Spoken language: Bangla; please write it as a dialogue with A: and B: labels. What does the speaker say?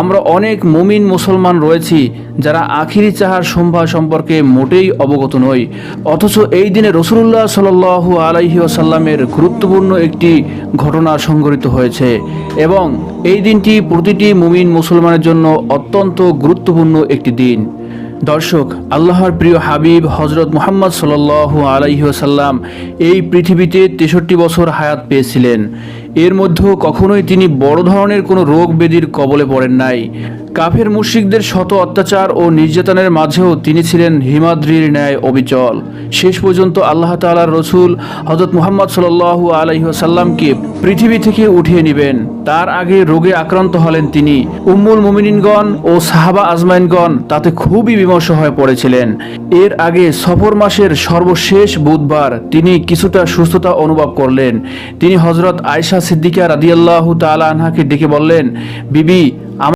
A: আমরা অনেক মুমিন মুসলমান রয়েছি যারা আখিরি চাহার সম্ভা সম্পর্কে মোটেই অবগত নই। অথচ এই দিনে রসুল্লাহ সাল আলাইহি আসাল্লামের গুরুত্বপূর্ণ একটি ঘটনা সংঘটিত হয়েছে এবং এই দিনটি প্রতিটি মুমিন মুসলমানের জন্য অত্যন্ত গুরুত্বপূর্ণ একটি দিন। দর্শক, আল্লাহর প্রিয় হাবিব হজরত মুহাম্মদ সাল আলাইসাল্লাম এই পৃথিবীতে তেষট্টি বছর হায়াত পেয়েছিলেন। এর মধ্যেও কখনোই তিনি বড় ধরনের কোনো রোগ ব্যাধির কবলে পড়েন নাই। কাফের মুশরিকদের শত অত্যাচার ও নির্যাতনের মাঝেও তিনি ছিলেন হিমাদ্রির ন্যায় অবিচল। শেষ পর্যন্ত আল্লাহ তালার রসুল হজরত মুহাম্মদ সাল আলাইসাল্লামকে পৃথিবী থেকে উঠিয়ে নেবেন। তার আগে রোগে আক্রান্ত হলেন তিনি। উম্মুল মুমিনিনগণ ও সাহাবা আজমাইনগণ তাতে খুবই বিমর্ষ হয়ে পড়েছিলেন। এর আগে সফর মাসের সর্বশেষ বুধবার তিনি কিছুটা সুস্থতা অনুভব করলেন। তিনি হজরত আয়সা সিদ্দিকা রাদিয়াল্লাহু তালা আনহাকে ডেকে বললেন বিবি